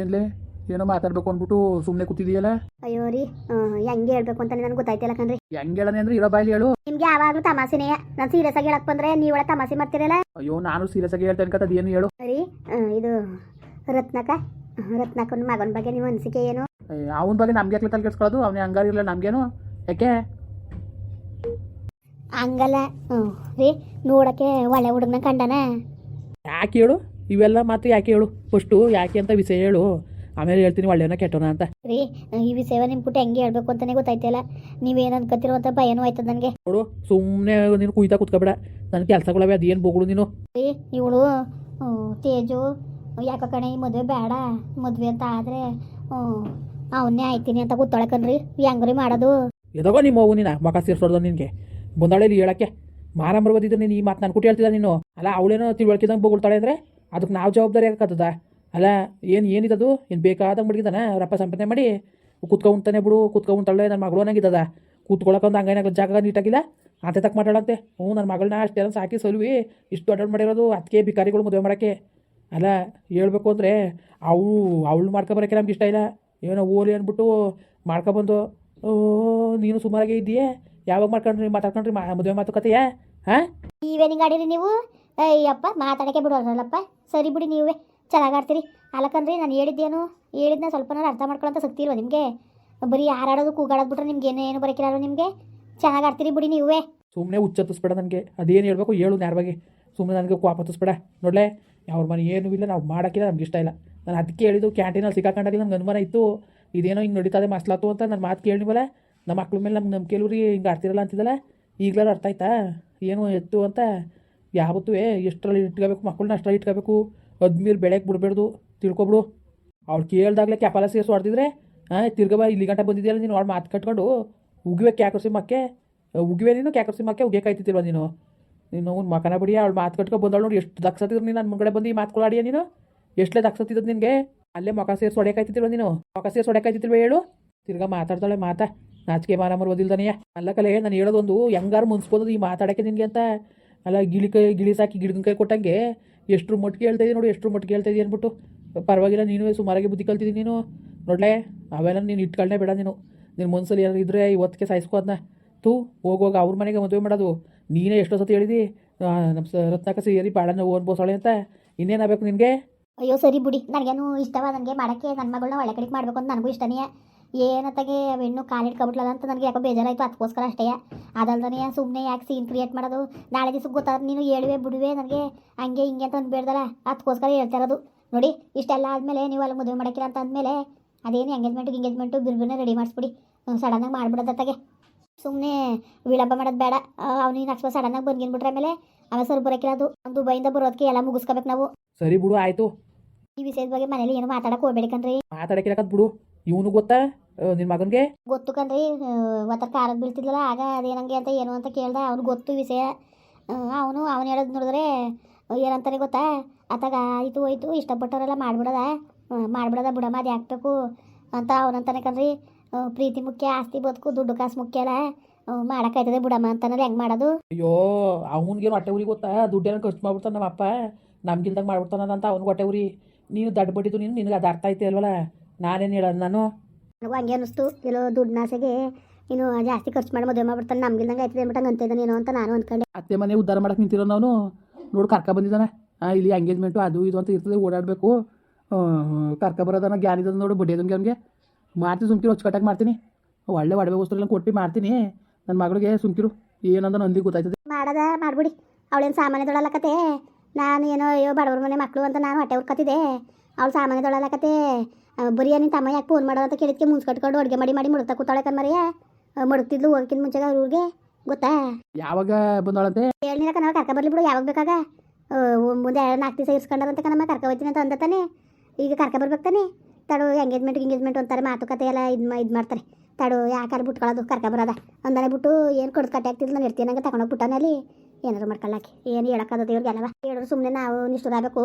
ಏನ್ಲೇ? ಏನೋ ಮಾತಾಡ್ಬೇಕು ಅಂದ್ಬಿಟ್ಟು ಸುಮ್ಮನೆ ಕೂತಿದೀಯಲ್ಲ? ಅಯ್ಯೋ ರೀ ಹೆಂಗೆ ಹೇಳ್ಬೇಕು ಅಂತ ನನಗೆ ಗೊತ್ತಾಯ್ತಿಲ್ಲ ಕಣ್ರಿ. ಹೆಂಗ್ ಹೇಳನೆ ಅಂದ್ರೆ ಇರೋ ಬಾಯ್ಲಿ ಹೇಳು. ನಿಮ್ಗೆ ಯಾವಾಗಲೂ ತಮಾಸೆನೇ ನಾನು ಸೀರಿಯಸ್ ಆಗಿ ಹೇಳಕ್ ಬಂದ್ರೆ ನೀವು ತಮಾಸೆ ಮಾಡ್ತಿರಲ್ಲ? ಅಯ್ಯೋ ನಾನು ಸೀರಿಯಸ್ ಆಗಿ ಹೇಳ್ತೇನೆ ಕತ್ತದ ಏನು ಹೇಳು. ರೀ ಇದು ರತ್ನಕ ರತ್ನಕನ ಮಗನ ಬಗ್ಗೆ ನಿಮ್ಮ ಅನಿಸಿಕೆ ಏನು? ಅವನ ಬಗ್ಗೆ ನಮ್ಗೆ ಯಾಕೆ ತಲೆ ಕೆಡ್ಸ್ಕೊಳ್ಳೋದು? ಅವನೇ ಹಂಗಾರಿಲ್ಲ ನಮ್ಗೇನು? ಯಾಕೆ? ಹಂಗಲ್ಲ. ರೀ ನೋಡಕ್ಕೆ ಒಳ್ಳೆ ಹುಡುಗನ ಕಂಡನ? ಯಾಕೆ ಹೇಳು? ಇವೆಲ್ಲ ಮಾತು ಯಾಕೆ ಹೇಳು? ಫಸ್ಟು ಯಾಕೆ ಅಂತ ವಿಷಯ ಹೇಳು. ಆಮೇಲೆ ಹೇಳ್ತೀನಿ ಒಳ್ಳೆಯವನ ಕೆಟ್ಟೋಣ ಅಂತ. ರೀ ಈ ವಿಷಯ ನಿಮ್ಮ ಪುಟ್ಟ ಹೆಂಗೆ ಹೇಳ್ಬೇಕು ಅಂತಾನೆ ಗೊತ್ತಾಯ್ತಲ್ಲ ನೀವೇನು ಅನ್ಕೋತಿರೋ ಅಂತ ಭಯನೂ ಆಯ್ತದ ನನಗೆ? ನೋಡು ಸುಮ್ಮನೆ ನೀನು ಕುಯ್ತಾ ಕುತ್ಕೊಬೇಡ. ನನ್ನ ಕೆಲಸಗಳವೆ ಅದೇನು ಬೋಗಳು ನೀನು? ರೀ ಇವಳು ತೇಜು ಯಾಕೋ ಕಣೆ ಈ ಮದುವೆ ಬೇಡ. ಮದುವೆ ಅಂತ ಆದರೆ ಅವನ್ನೇ ಆಯ್ತೀನಿ ಅಂತ ಗೊತ್ತೊಳಕನ್ರಿ ಹೆಂಗ್ರಿ ಮಾಡೋದು? ಎದಗೋ ನಿಮ್ಮ ಹೋಗು ನೀನು? ಮಗ ಸೇರಿಸೋದು ನಿನಗೆ. ಬಂದಾಳೆ ಹೇಳಕ್ಕೆ? ಮಾರಾಮರ ಬಂದಿದ್ದ ನೀನು ಈ ಮಾತು ನಾನು ಕುಟ್ಟಿ ಹೇಳ್ತಿದ್ದ ನೀನು? ಅಲ್ಲ ಅವಳೇನೋ ತಿಳುವಳಿಕೆದಂಗೆ ಬೋಗಳ್ತಾಳೆ ಅಂದರೆ? ಅದಕ್ಕೆ ನಾವು ಜವಾಬ್ದಾರಿ ಆಗತ್ತದ ಅಲ್ಲ, ಏನು ಏನಿದದು ಏನು ಬೇಕಾದಂಗೆ ಮಡಗಿದಾನ? ರಪ್ಪ ಸಂಪಾದನೆ ಮಾಡಿ ಕೂತ್ಕೊಂಡ್ತಾನೆ ಬಿಡು ಕೂತ್ಕೊಂಡ್ತಾಳೆ ನನ್ನ ಮಗಳು ಅನ್ನಂಗಿದ್ದದ ಕೂತ್ಕೊಳ್ಳೋಕೊಂದು ಹಂಗೇನಾಗ ಜಾಗ ನೀಟಾಗಿಲ್ಲ? ಅಂತ ತಕ್ಕ ಮಾತಾಡಂತೆ ಹ್ಞೂ ನನ್ನ ಮಗಳನ್ನ ಅಷ್ಟೆಲ್ಲ ಸಾಕಿ ಸಲ್ವಿ. ಇಷ್ಟು ಅಡ್ಡ ಮಾಡಿರೋದು ಅದಕ್ಕೆ ಭಿಕಾರಿಗಳು ಮದುವೆ ಮಾಡೋಕ್ಕೆ. ಅಲ್ಲ, ಹೇಳ್ಬೇಕು ಅಂದರೆ ಅವಳು ಅವಳು ಮಾಡ್ಕೊಬರೋಕ್ಕೆ ನಮ್ಗೆ ಇಷ್ಟ ಇಲ್ಲ. ಏನೋ ಓಲಿ ಅಂದ್ಬಿಟ್ಟು ಮಾಡ್ಕೊಬಂದು ಓ, ನೀನು ಸುಮಾರಾಗೆ ಇದೆಯೇ ಯಾವಾಗ ಮಾಡ್ಕೊಂಡ್ರಿ, ಮಾತಾಡ್ಕೊಂಡ್ರಿ ಮದುವೆ ಮಾತುಕತೆಯಾ? ಹಾಂ? ಆಡಿರಿ ನೀವು? ಅಯ್ಯಪ್ಪ, ಮಾತಾಡಕ್ಕೆ ಬಿಡೋರಲ್ಲಪ್ಪ ಸರಿ ಬಿಡಿ ನೀವೇ. ಚೆನ್ನಾಗಾಡ್ತೀರಿ ಅಲ್ಲಕಂದ್ರಿ ನಾನು ಹೇಳಿದ್ದೇನು? ಹೇಳಿದ್ನ ಸ್ವಲ್ಪ ಅರ್ಥ ಮಾಡ್ಕೊಳ್ಳೋಂಥ ಶಕ್ತಿ ಇಲ್ವಾ ನಿಮಗೆ? ಬರೀ ಹಾರಾಡೋದು ಕೂಗಾಡೋದು ಬಿಟ್ರೆ ನಿಮ್ಗೆ ಏನೇನು ಬರೋಕಿಲ್ಲ ನಿಮಗೆ? ಚೆನ್ನಾಗಿ ಆಡ್ತೀರಿ ಬಿಡಿ ನೀವೇ. ಸುಮ್ಮನೆ ಹುಚ್ಚತ್ತಿಸ್ಬೇಡ ನನಗೆ. ಅದೇನು ಹೇಳ್ಬೇಕು ಹೇಳು ನೇರವಾಗಿ ಸುಮ್ಮನೆ ನನಗೆ ಕೋಪ ಹತ್ತಿಸ್ಬೇಡ. ನೋಡಲೆ ಅವ್ರ ಮನೆ ಏನೂ ಇಲ್ಲ, ನಾವು ಮಾಡೋಕ್ಕಿಲ್ಲ, ನಮ್ಗೆ ಇಷ್ಟ ಇಲ್ಲ. ನಾನು ಅದಕ್ಕೆ ಹೇಳಿದ್ದು ಕ್ಯಾಂಟೀನಲ್ಲಿ ಸಿಕ್ಕಾಕೊಂಡಾಗ ನಮ್ಗೆ ಅನುಮಾನ ಇತ್ತು. ಇದೇನೋ ಹಿಂಗೆ ನಡೀತದೆ ಮಸ್ಲಾತು ಅಂತ ನನ್ನ ಮಾತು ಕೇಳಿವಲ್ಲ ನಮ್ಮ ಮಕ್ಳ ಮೇಲೆ ನಮ್ಗೆ ನಮ್ಮ ಕೆಲವ್ರಿ ಹಿಂಗೆ ಆಡ್ತಿರಲ್ಲ ಅಂತಿದ್ದಲ್ಲ. ಈಗಲಾರು ಅರ್ಥ ಆಯ್ತಾ? ಏನು ಎತ್ತು ಅಂತ? ಯಾವತ್ತೂ ಎಷ್ಟರಲ್ಲಿ ಇಟ್ಕೋಬೇಕು, ಮಕ್ಕಳನ್ನ ಅಷ್ಟರಲ್ಲಿ ಇಟ್ಕೋಬೇಕು, ಅದ್ಮೇಲೆ ಬೆಳಗ್ಗೆ ಬಿಡಬೇಡ್ದು, ತಿಳ್ಕೊಬಿಡು. ಅವ್ಳು ಕೇಳ್ದಾಗಲೇ ಕ್ಯಾಪಾಲ ಸೇರಿಸಿ ಹೊಡೆದಿದ್ರೆ ಹಾಂ ತಿರ್ಗಬ ಇಲ್ಲಿ ಗಂಟೆ ಬಂದಿದೆಯಲ್ಲ ನೀನು, ಅವ್ಳು ಮಾತು ಕಟ್ಕೊಂಡು, ಉಗಿವೆ ಕ್ಯಾಕರ್ಸಿ ಮಕ್ಕೆ ಉಗಿವೆ ನೀನು ಕ್ಯಾಕರ್ಸಿ ಮಕ್ಕೆ ಆಯ್ತಿತ್ತಿಲ್ವ ನೀನು? ನೀನು ಅವ್ನು ಮಕನ ಬಿಡಿ, ಅವ್ಳು ಮಾತು ಕಟ್ಕೊಂಡು ಬಂದವಳು ನೋಡಿ, ಎಷ್ಟು ದಕ್ಸತ್ತಿದ್ರು ನೀನು ನನ್ನ ಮುಂಗಡೆ ಬಂದು ಈ ಮಾತು ಆಡಿಯ ನೀನು? ಎಷ್ಟೇ ದಕ್ಸತ್ತಿದ್ದು ನಿನಗೆ? ಅಲ್ಲೇ ಮೊಕ ಸೇರಿಸಿ ಹೊಡೆಯಕಾಯ್ತಿಲ್ವ ನೀನು? ಮೊಕ ಸೇರಿಸಿ ಹೊಡೆಯಕಾಯ್ತಿಲ್ವ ಹೇಳು? ತಿರ್ಗಾ ಮಾತಾಡ್ತಾಳೆ, ಮಾತಾ. ನಾಚಿಕೆ ಮಾನ ಮರೋದಿಲ್ದನೆಯ ಅಲ್ಲ ಕಲೆ, ನಾನು ಹೇಳೋದೊಂದು ಹೆಂಗಾರು ಮುನ್ಸ್ಬೋದು ಈ ಮಾತಾಡೋಕ್ಕೆ ನಿನಗೆ ಅಂತ. ಅಲ್ಲ, ಗಿಳಿ ಕೈ, ಗಿಳಿ ಸಾಕಿ ಗಿಡದ ಕೈ ಕೊಟ್ಟಂಗೆ ಎಷ್ಟು ಮಟ್ಟಿಗೆ ಹೇಳ್ತಾ ನೋಡಿ ಎಷ್ಟು ಮಟ್ಟಿಗೆ ಹೇಳ್ತಾ ಇದೀನಿ ಅಂದ್ಬಿಟ್ಟು ಪರವಾಗಿಲ್ಲ, ನೀನು ಸುಮಾರಾಗಿ ಬುದ್ಧಿ ಕಲ್ತಿದ್ದೀನಿ ನೀನು. ನೋಡ್ಲೆ, ಅವೆಲ್ಲ ನೀನು ಇಟ್ಕೊಳ್ಳೇ ಬೇಡ ನೀನು. ನಿನ್ನ ಮನ್ಸಲ್ಲಿ ಏನಾರು ಇದ್ದರೆ ಇವತ್ತಿಗೆ ಸಾಯಿಸ್ಕೋ ಅದನ್ನ ತೂ ಹೋಗೋಗ ಅವ್ರ ಮನೆಗೆ ಮದುವೆ ಮಾಡೋದು. ನೀನೇ ಎಷ್ಟೋ ಸತಿ ಹೇಳಿದಿ ನಮ್ಮ ರತ್ನಾಕ ಸೇರಿ ಬಾಳನ್ನ ಬೋಸಾಳೆ ಅಂತ. ಇನ್ನೇನಾಗಬೇಕು ನಿನಗೆ? ಅಯ್ಯೋ, ಸರಿ ಬಿಡಿ. ನನಗೇನು ಇಷ್ಟವ, ನನಗೆ ಮಾಡೋಕ್ಕೆ ನನ್ನ ಮಗಳನ್ನ ಒಳ್ಳೆ ಕಡೆಗೆ ಮಾಡಬೇಕು ಅಂತ ನನಗೂ ಇಷ್ಟನೇ. ಏನತ್ತಾಗೆ ಅವೆಣ್ಣು ಕಾಲಿಡ್ಕೊಬಿಟ್ಲಲ್ಲ ಅಂತ ನನಗೆ ಯಾಕೋ ಬೇಜಾರಾಯಿತು ಅದಕ್ಕೋಸ್ಕರ ಅಷ್ಟೇ. ಅದಲ್ದನೇ ಸುಮ್ಮನೆ ಯಾಕೆ ಸೀನ್ ಕ್ರಿಯೇಟ್ ಮಾಡೋದು? ನಾಳೆ ದಿವ್ಸ ಗೊತ್ತಾದ್ರೆ ನೀನು ಹೇಳುವೆ ಬಿಡುವೆ ನನಗೆ ಹಂಗೆ ಹಿಂಗೆ ಅಂತ ಅಂದ್ಬೇಡ್ದಲ್ಲ ಅದಕ್ಕೋಸ್ಕರ ಹೇಳ್ತಾ ಇರೋದು. ನೋಡಿ ಇಷ್ಟೆಲ್ಲ ಆದಮೇಲೆ ನೀವು ಅಲ್ಲಿ ಮದುವೆ ಮಾಡೋಕ್ಕಿಲ್ಲ ಅಂತ ಅಂದಮೇಲೆ ಅದೇನು ಎಂಗೇಜ್ಮೆಂಟು ಎಂಗೇಜ್ಮೆಂಟು ಬಿರ್ಬಿರ್ನೇ ರೆಡಿ ಮಾಡಿಸ್ಬಿಡಿ. ಸಡನ್ನಾಗಿ ಮಾಡಿಬಿಡೋದತ್ತಾಗೆ ಸುಮ್ಮನೆ ವಿಳಂಬ ಮಾಡೋದು ಬೇಡ. ಅವ್ನಿಗೆ ಅಕ್ಷರ ಸಡನ್ನಾಗಿ ಬಂದ್ಗಿನ್ಬಿಟ್ರೆ ಆಮೇಲೆ ಆಮೇಲೆ ಸರ್ ಬರೋಕ್ಕಿಲ್ಲ ಅದು ದುಬೈಯಿಂದ ಬರೋದಕ್ಕೆ ಎಲ್ಲ ಮುಗಿಸ್ಕೋಬೇಕು ನಾವು. ಸರಿ ಬಿಡು ಆಯಿತು. ಈ ವಿಷಯದ ಬಗ್ಗೆ ಮನೇಲಿ ಏನು ಮಾತಾಡಕ್ಕೆ ಹೋಗ್ಬೇಡಿ ಕಣ್ರಿ. ಮಾತಾಡಕ್ಕಿರಕತ್ ಬಿಡು. ಇವನು ಗೊತ್ತಾ? ನಿನ್ನ ಮಗನಿಗೆ? ಗೊತ್ತು ಕಣ್ರಿ ಮತ್ತೆ ಕಾರಕ್ಕೆ ಬೀಳ್ತಿದ್ಲಲ್ಲ ಆಗ ಅದೇನಂಗೆ ಅಂತ ಏನು ಅಂತ ಕೇಳ್ದೆ. ಅವ್ನಿಗೆ ಗೊತ್ತು ವಿಷಯ. ಅವನು ಅವನು ಹೇಳೋದು ನೋಡಿದ್ರೆ ಏನಂತಾನೆ ಗೊತ್ತಾ? ಆತಾಗ ಆಯಿತು ಹೋಯ್ತು ಇಷ್ಟಪಟ್ಟವರೆಲ್ಲ ಮಾಡ್ಬಿಡದ. ಮಾಡ್ಬಿಡದ ಬಿಡಮ್ಮ ಅದು ಯಾಕಬೇಕು ಅಂತ ಅವನಂತಾನೆ ಕಣ್ರಿ. ಪ್ರೀತಿ ಮುಖ್ಯ ಆಸ್ತಿ ಬದುಕು ದುಡ್ಡು ಕಾಸು ಮುಖ್ಯ ಅಲ್ಲ. ಮಾಡೋಕ್ಕಾಯ್ತದೆ ಬಿಡಮ್ಮ ಅಂತಾನಲ್ಲ ಹೆಂಗೆ ಮಾಡೋದು? ಅಯ್ಯೋ ಅವ್ನಿಗೇನು ಹೊಟ್ಟೆ ಉರಿ ಗೊತ್ತಾ? ದುಡ್ಡೇನೋ ಖರ್ಚು ಮಾಡ್ಬಿಡ್ತಾನೆ ನಮ್ಮ ಅಪ್ಪ. ನಮ್ಗಿಲ್ದಂಗೆ ಮಾಡ್ಬಿಡ್ತಾನಂತ ಅವ್ನಿಗೆ ಹೊಟ್ಟೆ ಉರಿ. ನೀನು ದಡ್ಡ ಬಡ್ಡಿದ್ದು ನೀನು ನಿನಗೆ ಅದು ಅರ್ಥ ಐತೆ ಅಲ್ವಲ್ಲ? ನಾನೇನು ಹೇಳೋದು ನಾನು? ನನಗೂ ಹಂಗೆ ಅನ್ನಿಸ್ತು. ಎಲ್ಲೋ ದುಡ್ಡು ನಾಸೆಗೆ ಇನ್ನು ಜಾಸ್ತಿ ಖರ್ಚು ಮಾಡಿ ಮದುವೆ ಮಾಡ್ಬಿಡ್ತಾನೆ. ನಮ್ಗಿಲ್ದಂಗೆ ಆಯ್ತದೆ ಅಂದ್ಬಿಟ್ಟು ಅಂತ ಏನೋ ಅಂತ ನಾನು ಅಂದ್ಕೊಂಡೆ. ಅತ್ತೆ ಮನೆ ಉದ್ಧಾರ ಮಾಡಕ್ಕೆ ನಿಂತಿರೋ ನಾನು ನೋಡು ಕರ್ಕ ಬಂದಿದ್ದಾನೆ. ಇಲ್ಲಿ ಎಂಗೇಜ್ಮೆಂಟು ಅದು ಇದು ಅಂತ ಇರ್ತದೆ ಓಡಾಡಬೇಕು. ಕರ್ಕ ಬರೋದನ್ನ ಜ್ಞಾನ ಇದ್ದದ ನೋಡು ಬಡ್ಡಿಯದಂಗೆ ಅವ್ನಿಗೆ. ಮಾಡ್ತೀನಿ ಸುಮ್ಕಿರು ಅಚ್ಚುಕಟ್ಟಾಗಿ ಮಾಡ್ತೀನಿ. ಒಳ್ಳೆ ಒಡವೆ ವಸ್ತುಗಳನ್ನ ಕೊಟ್ಟು ಮಾಡ್ತೀನಿ. ನನ್ನ ಮಗಳಿಗೆ ಸುಮ್ಕಿರು. ಏನಂದ ನಂದಿ ಗೊತ್ತಾಯ್ತದೆ. ಮಾಡದ ಮಾಡ್ಬಿಡಿ. ಅವಳೇನು ಸಾಮಾನ್ಯದೊಳಲಕತೆ ನಾನು ಏನೋ ಅಯ್ಯೋ ಬಡವ್ರ ಮನೆ ಮಕ್ಕಳು ಅಂತ ನಾನು ಹೊಟ್ಟೆ ಹುರ್ಕತ್ತಿದ್ದೆ. ಅವಳು ಸಾಮಾನ್ಯದೊಳಲಕತೆ ಬರೀ ನಿನ್ನ ತಮ್ಮ ಯಾಕೆ ಫೋನ್ ಮಾಡೋ ಅಂತ ಕೇಳಿದ್ಕೆ ಮುಂಚೆ ಕಟ್ಕೊಂಡು ಅಡುಗೆ ಮಾಡಿ ಮಾಡಿ ಮುಡುತ್ತಾ ಕೂತಾಳೆ ಕಣ್ಮರಿಯ ಮಡುಕ್ತಿದ್ಲು ಹೋಗಕ್ಕಿಂತ ಮುಂಚೆ ಅವ್ರಿಗೆ ಗೊತ್ತಾ? ಯಾವಾಗ ಬಂದವಳಂತೆ ಹೇಳಿನ ಕಣ ಕರ್ಕ ಬರ್ಲಿ ಬಿಡು ಯಾವಾಗ ಬೇಕಾಗ. ಮುಂದೆ ನಾಲ್ಕು ದಿವಸ ಇರ್ಸ್ಕೊಂಡಾರಂತ ಕಣಮ್ಮ ಕರ್ಕ ಹೋಯ್ತೀನಿ ಅಂತ ಅಂದತಾನೆ. ಈಗ ಕರ್ಕ ಬರ್ಬೇಕು ತಾನೆ. ತಡು ಎಂಗೇಜ್ಮೆಂಟ್ ಎಂಗೇಜ್ಮೆಂಟ್ ಅಂತಾರೆ ಮಾತುಕತೆ ಎಲ್ಲ ಇದು ಇದು ಮಾಡ್ತಾರೆ. ತಡು ಯಾಕಾರ ಬಿಟ್ಕೊಳ್ಳೋದು ಕರ್ಕ ಬರೋದ? ಅಂದಾನೆ ಬಿಟ್ಟು ಏನು ಕೊಡ್ದು ಕಟ್ಟೆ ಆಗ್ತಿಲ್ಲ ನಾನು ಇರ್ತೀನಿ ನಂಗೆ ತಗೊಂಡೋಗಿ ಬಿಟ್ಟಾನಲ್ಲಿ ಏನಾದ್ರು ಮಾಡ್ಕೊಳ್ಳಾಕಿ ಏನು ಹೇಳಕ್ಕದ ಇವ್ರಿಗೆ ಅಲ್ಲವಾ? ಹೇಳಿದ್ರು ಸುಮ್ಮನೆ ನಾವು ನಿಷ್ಠುರಾಗಬೇಕು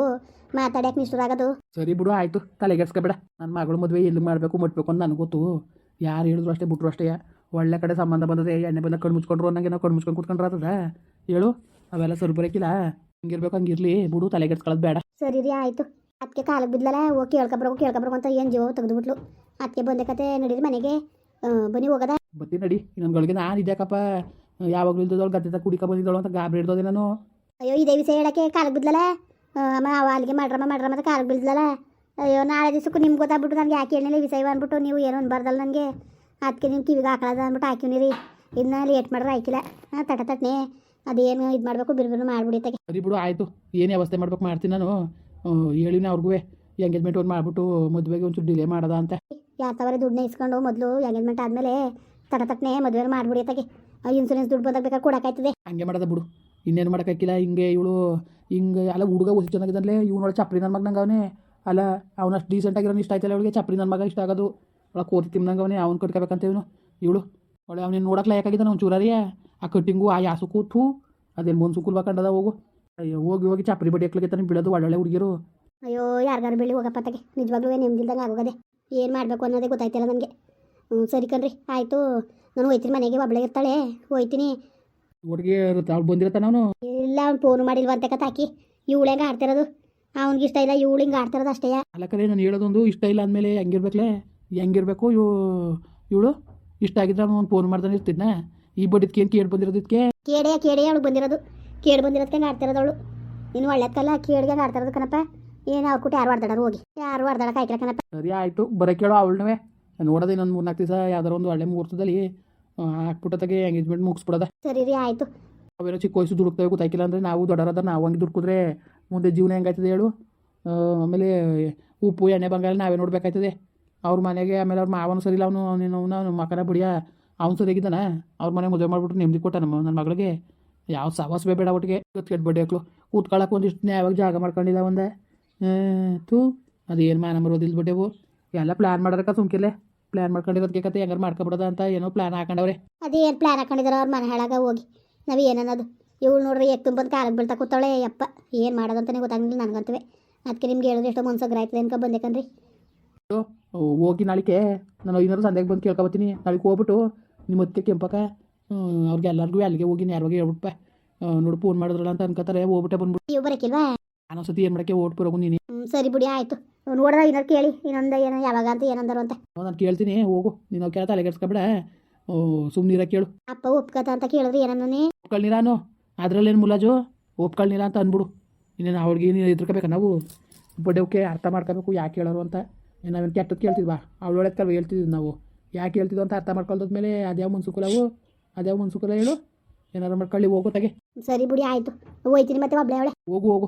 ಮಾತಾಡ್ಯಾಕೆ ನಿಷ್ಠುರಾಗೋದು. ಸರಿ ಬಿಡು ಆಯಿತು. ತಲೆಗೆಡ್ಸ್ಕೊಬೇಡ. ನನ್ನ ಮಗಳು ಮದುವೆ ಎಲ್ಲಿ ಮಾಡಬೇಕು ಮುಟ್ಬೇಕು ಅಂತ ನನಗೆ ಗೊತ್ತು. ಯಾರು ಹೇಳಿದ್ರು ಅಷ್ಟೇ ಬಿಟ್ರು ಅಷ್ಟೇ. ಒಳ್ಳೆ ಕಡೆ ಸಂಬಂಧ ಬಂದದೆ ಎಣ್ಣೆ ಬಂದ ಕಣ್ಣು ಮುಚ್ಕೊಂಡ್ರು ಅನ್ನಂಗೆ ನಾವು ಕಣ್ಣು ಮುಚ್ಕೊಂಡು ಕೂತ್ಕೊಂಡ್ರೆ ಆತದ? ಹೇಳು ಅವೆಲ್ಲ ಸರಿ ಬರೋಕಿಲ್ಲ? ಹಂಗಿರ್ಬೇಕು ಹಂಗಿರ್ಲಿ. ಬಿಡು ತಲೆಗೆಡ್ಸ್ಕೊಳ್ಳೋದು ಬೇಡ. ಸರಿ ರೀ ಆಯಿತು. ಅದಕ್ಕೆ ಕಾಲಕ್ಕೆ ಬಿದ್ದಲ್ಲ ಓಕೆ ಕೇಳ್ಕೊಬ್ರಗು ಕೇಳ್ಕೊಬ್ರಗು ಅಂತ ಏನು ಜೀವ ತೆಗೆದುಬಿಟ್ಲು. ಅದಕ್ಕೆ ಬಂದ ಕತೆ ನಡೀರಿ ಮನೆಗೆ. ಬನ್ನಿ ಹೋಗದ. ಬತ್ತಿ ನಡಿ ಇನ್ನೊಂದ್ಗಳಿಗೆ ನಾನು ಇದ್ಯಾಕಪ್ಪ ಯಾವಾಗಲೂ ಇಲ್ದದವಳು ಗದ್ದೆ ಕುಡಿಕ ಬಂದಿದ್ದಳು ಅಂತ ಗಾಬರಿ ಹಿಡ್ದೋದೆ ನಾನು. ಅಯ್ಯೋ ಇದೇ ವಿಷಯ ಹೇಳಕ್ಕೆ ಕಾಲು ಬಿದ್ದಲ್ಲ ಅಮ್ಮ ಅವ ಅಲ್ಲಿಗೆ ಮಾಡ್ರಮ್ಮ ಮಾಡ್ರಮ್ಮ ಅಂತ ಕಾಲು ಬಿದ್ದಲ್ಲ ಅಯ್ಯೋ ನಾಳೆ ದಿವಸಕ್ಕೂ ನಿಮ್ಗೆ ಗೊತ್ತಾಗ್ಬಿಟ್ಟು ನನಗೆ ಯಾಕೆ ಹೇಳಿಲ್ಲ ವಿಷಯ ಅಂದ್ಬಿಟ್ಟು ನೀವು ಏನು ಅನ್ಬಾರ್ದಲ್ಲ ನನಗೆ. ಅದಕ್ಕೆ ನಿಮ್ಮ ಕಿವಿಗೆ ಹಾಕೊಳ್ಳೋದು ಅಂದ್ಬಿಟ್ಟು ಹಾಕಿವ್ನಿರಿ ಇದನ್ನ ಲೇಟ್ ಮಾಡ್ರೆ ಹಾಕಿಲ್ಲ. ಹಾಂ ತಟ ತಟ್ನೆ. ಅದೇನು ಇದು ಮಾಡಬೇಕು ಬಿರ್ಬಿರು ಮಾಡ್ಬಿಡಿ ತಗೆ ಸರಿ ಬಿಡು ಆಯಿತು. ಏನು ವ್ಯವಸ್ಥೆ ಮಾಡ್ಬೇಕು ಮಾಡ್ತೀನಿ ನಾನು. ಹೇಳಿನಿ ಅವ್ರಿಗೂ ಎಂಗೇಜ್ಮೆಂಟ್ ಒಂದು ಮಾಡ್ಬಿಟ್ಟು ಮದುವೆಗೆ ಒಂಚೂರು ಡಿಲೇ ಮಾಡೋದ ಅಂತ. ಯಾರು ತವರೆ ದುಡ್ಡನ್ನ ಇಸ್ಕೊಂಡು ಮೊದಲು ಎಂಗೇಜ್ಮೆಂಟ್ ಆದಮೇಲೆ ತಟ ತಟ್ನೆ ಮದುವೆ ಮಾಡಿಬಿಡಿ ತಗೆ ಇನ್ಸೂರೆನ್ಸ್ ದುಡ್ಡು ಬಂದಾಗ ಬೇಕಾದ್ರೆ ಕೊಡೋಕ್ಕಾಯ್ತದೆ ಹಂಗೆ ಮಾಡೋದ ಬಿಡು. ಇನ್ನೇನು ಮಾಡೋಕ್ಕಾಗಿಲ್ಲ ಹಿಂಗೆ ಇವಳು ಹಿಂಗೆ ಅಲ್ಲ ಹುಡುಗ ಹುಸಿ ಚೆನ್ನಾಗಿದ್ದಾನೆ ಇವ್ನೊಳ ಚಪ್ರಿ ನನ್ನ ಮಗ ನಂಗೆ ಅವನೇ. ಅಲ್ಲ ಅವನಷ್ಟು ಡೀಸೆಂಟ್ ಆಗಿರೋನು ಇಷ್ಟ ಆಯ್ತಲ್ಲ ಅವಳಿಗೆ. ಚಪ್ರಿ ನನ್ನ ಮಗ ಇಷ್ಟ ಆಗೋದು. ಒಳ ಕೋತಿ ತಿಮ್ಮಂಗೆ ಅವನೇ. ಅವ್ನು ಕಟ್ಕೋಬೇಕಂತ ಇವನು. ಇವಳು ಒಳ್ಳೆ ಅವ್ನೇನು ನೋಡಕ್ಕೆ ಲಾಯಕಾಗಿದ್ದಾನೆ ಅವ್ನು ಚೂರಾರಿಯ ಆ ಕಟ್ಟಿಂಗು ಆ ಯಾಸು ಕೂತು. ಅದೇನು ಮುಂದೆ ಸುಕುಲ್ ಕಂಡದ ಹೋಗು. ಅಯ್ಯೋ ಹೋಗಿ ಹೋಗಿ ಚಪ್ರಿ ಬಡಿ ಹಾಕ್ಲಿಕ್ಕೆ ತಾನೆ ಬೀಳೋದು ಒಳ್ಳೊಳ್ಳೆ ಹುಡುಗಿರು. ಅಯ್ಯೋ ಯಾರ್ಗಾರು ಬೆಳಿ ಹೋಗಪ್ಪ ತಗೆ ನಿಜವಾಗ್ಲೂ ನೆಮ್ಮದಿಲ್ದಂಗೆ ಆಗೋಗದೆ. ಏನು ಮಾಡಬೇಕು ಅನ್ನೋದೇ ಗೊತ್ತಾಯ್ತಿಲ್ಲ ನನಗೆ. ಹ್ಞೂ ಸರಿ ಕಣ್ರಿ. ಆಯಿತು. ನಾನು ಹೋಯ್ತೀನಿ ಮನೆಗೆ ಒಬ್ಳೆ ಇರ್ತಾಳೆ ಹೋಯ್ತೀನಿ. ಹುಡುಗಿ ಬಂದಿರ್ತಾನ ಅವನು? ಇಲ್ಲ ಅವ್ನು ಫೋನ್ ಮಾಡಿಲ್ವ ಅಂತ ಕತ್ತಾಕಿ ಇವಳು ಹೆಂಗೆ ಆಡ್ತಿರೋದು? ಅವ್ನಿಗೆ ಇಷ್ಟ ಇಲ್ಲ ಇವಳು ಹಿಂಗೆ ಆಡ್ತಿರೋದು ಅಷ್ಟೇ. ಅಲ್ಲ ಕಡೆ ನಾನು ಹೇಳೋದೊಂದು ಇಷ್ಟ ಇಲ್ಲ ಅಂದಮೇಲೆ ಹೆಂಗಿರ್ಬೇಕಲೇ? ಹೆಂಗಿರ್ಬೇಕು ಇವು ಇವಳು? ಇಷ್ಟ ಆಗಿದ್ರೆ ಅವ್ನು ಫೋನ್ ಮಾಡ್ತಾನೆ ಇರ್ತಿದ್ನ? ಈ ಬಡಿದ್ಕೆ ಏನು ಕೇಳಿ ಬಂದಿರೋದಕ್ಕೆ ಕೇಡೆ ಕೇಡೆ ಅವಳು ಬಂದಿರೋದು. ಕೇಳಿ ಬಂದಿರೋದಕ್ಕೆ ಹಂಗೆ ಆಡ್ತಿರೋದು ಅವಳು? ಇನ್ನು ಒಳ್ಳೆದಕ್ಕಲ್ಲ ಕೇಳಿಗೆ ಆಡ್ತಿರೋದು ಕಣಪ್ಪ? ಏನು ಅವ್ರು ಯಾರು ಆಡ್ದಾಡರು ಹೋಗಿ. ಯಾರು ಆಡ್ದಾಡಕ್ಕೆ ಆಯ್ಕಿಲ್ಲ ಕಣಪ್ಪ? ಸರಿ ಆಯಿತು. ಬರೋ ಕೇಳೋ ಅವಳನ್ನೇ ನೋಡೋದೇ ಇನ್ನೊಂದು ಮೂರು ನಾಲ್ಕು ದಿವಸ ಯಾವ್ದಾರು ಒಂದು ಒಳ್ಳೆ ಮುಹೂರ್ತದಲ್ಲಿ ಹಾಕ್ಬಿಟ್ಟತ್ತಾಗೆ ಎಂಗೇಜ್ಮೆಂಟ್ ಮುಗಿಸ್ಬಿಡದ. ಸರಿ ರೀ ಆಯಿತು. ಅವೆಲ್ಲ ಚಿಕ್ಕ ವಯಸ್ಸು ದುಡುಕ್ತೇವೆ ಗೊತ್ತಾಯ್ಕಿಲ್ಲ ಅಂದ್ರೆ ನಾವು ದೊಡ್ಡರದ ನಾವು ಹಂಗೆ ದುಡ್ಕಿದ್ರೆ ಮುಂದೆ ಜೀವನ ಹೆಂಗಾಯ್ತದೆ ಹೇಳು. ಆಮೇಲೆ ಉಪ್ಪು ಎಣ್ಣೆ ಬಂಗಾರ ನಾವೇ ನೋಡ್ಬೇಕಾಯ್ತದೆ. ಅವ್ರ ಮನೆಗೆ ಆಮೇಲೆ ಅವ್ರ ಮಾವನು ಇಲ್ಲ ಅವನು ನೀನು ಅವನು ಮಕನ ಬಿಡಿಯ. ಅವ್ನು ಸರಿಯಾಗಿದ್ದಾನ ಅವ್ರ ಮನೆ ಮದುವೆ ಮಾಡಿಬಿಟ್ಟು ನೆಮ್ಮದಿ ಕೊಟ್ಟ ನಮ್ಮ ನನ್ನ ಮಗಳಿಗೆ. ಯಾವ ಸಾವಾಸ ಬೇಡ ಒಟ್ಟಿಗೆ. ಕೆಟ್ಟ ಬಡ್ಡಿ ಹಾಕ್ಲು ಕೂತ್ಕೊಳ್ಳೋಕೆ ಒಂದಿಷ್ಟು ಯಾವಾಗ ಜಾಗ ಮಾಡ್ಕೊಂಡಿಲ್ಲ ಒಂದೆ. ತೂ ಅದೇನು ಮಾನ ಬರೋದಿಲ್ಲ ಬಿಟ್ಟೆವು. ಎಲ್ಲ ಪ್ಲ್ಯಾನ್ ಮಾಡೋದಕ್ಕೆ ಸುಮ್ಕಿಲ್ಲೇ ಪ್ಲ್ಯಾನ್ ಮಾಡ್ಕೊಂಡಿರೋದಕ್ಕೆ ಕತೆ ಹೆಂಗಾರು ಮಾಡ್ಕೊಬಿಡೋದ ಅಂತ ಏನೋ ಪ್ಲ್ಯಾನ್ ಹಾಕೊಂಡವ್ರೆ. ಅದೇನು ಪ್ಲ್ಯಾನ್ ಹಾಕೊಂಡಿದಾರ ಅವ್ರ ಮನೆ ಹೇಳಾಗ ಹೋಗಿ. ನಾವು ಏನನ್ನೋದು. ಇವಳು ನೋಡ್ರಿ ಎಕ್ ತುಂಬಂದು ಕಾಲಕ್ಕೆ ಬೀಳ್ತಾ ಕೂತಾಳೆ ಯಪ್ಪ ಏನು ಮಾಡೋದಂತಲೇ ಗೊತ್ತಾಗಲಿಲ್ಲ ನನಗಂತವೆ. ಅದಕ್ಕೆ ನಿಮ್ಗೆ ಹೇಳಿದ್ರೆ ಎಷ್ಟೋ ಮನ್ಸಾಗ್ರ ಆಯ್ತದೆ ಅನ್ಕೊ ಬಂದೆ ಕಣ್ರಿ. ಹೋಗಿ ನಾಳಿಕೆ. ನಾನು ಇನ್ನೊಂದು ಸಂಧ್ಯಾಗ ಬಂದು ಕೇಳ್ಕೊಬತ್ತೀನಿ ನಾಳೆಗೆ ಹೋಗ್ಬಿಟ್ಟು ನಿಮ್ಮ ಅತ್ತೆ ಕೆಂಪಕ್ಕ ಅವ್ರಿಗೆ ಎಲ್ಲರಿಗೂ ಅಲ್ಲಿಗೆ ಹೋಗಿ ನೇರವಾಗಿ ಹೇಳ್ಬಿಟ್ಪ. ನೋಡು ಫೋನ್ ಮಾಡಿದ್ರಲ್ಲ ಅಂತ ಅನ್ಕೋತಾರೆ. ಹೋಗ್ಬಿಟ್ಟೆ ಬಂದ್ಬಿಟ್ಟು ನೀವು ಬರೋಕ್ಕಿಲ್ವಾ ನಾನು ಸತಿ ಏನು ಮಾಡೋಕ್ಕೆ ಓಟ್ ಬರೋಗು ನೀನು. ಸರಿ ಬಿಡಿ ಆಯಿತು. ನೋಡ್ದ ಏನಾರು ಕೇಳಿ ಇನ್ನೊಂದು ಏನ ಯಾವಾಗ ಅಂತ ಏನಂದರು ಅಂತ. ನಾನು ಕೇಳ್ತೀನಿ ಹೋಗು ನೀನು ಅವ್ಕೆ ತಲೆಗೆಡ್ಸ್ಕೊಬೇಡ ಸುಮ್ಮನಿರ ಕೇಳು. ಅಪ್ಪ ಒಪ್ಕತ ಅಂತ ಕೇಳಿದ್ರಿ ಏನನ್ನೇ ಒಪ್ಕೊಳ್ನಿರಾನು ಅದ್ರಲ್ಲೇನು ಮುಲಾಜು? ಒಪ್ಕೊಳ್ನಿರ ಅಂತ ಅಂದ್ಬಿಡು ಇನ್ನೇನು ಅವಳಿಗೆ ನೀನು ಎದುರ್ಕೋಬೇಕು ನಾವು? ಬಡ್ಡೆವಕ್ಕೆ ಅರ್ಥ ಮಾಡ್ಕೋಬೇಕು ಯಾಕೆ ಹೇಳೋರು ಅಂತ. ನಾವೇನು ಕೆಟ್ಟದ್ದು ಕೇಳ್ತಿದ್ವಾ ಅವಳು ಕಲ್ವ ಹೇಳ್ತಿದ್ವಿ ನಾವು. ಯಾಕೆ ಹೇಳ್ತಿದ್ವು ಅಂತ ಅರ್ಥ ಮಾಡ್ಕೊಳ್ದಾದ್ಮೇಲೆ ಅದ್ಯಾವ ಮುನ್ಸುಕುಲವು ಅದ್ಯಾವ ಮುನ್ಸುಕುಲ ಹೇಳು. ಏನಾರು ಮಾಡ್ಕೊಳ್ಳಿ ಹೋಗು ತಗೆ. ಸರಿ ಬಿಡಿ ಆಯಿತು. ಹೋಯ್ತೀನಿ ಮತ್ತೆ ಒಬ್ಳೆ ಅವಳೆ. ಹೋಗು ಹೋಗು.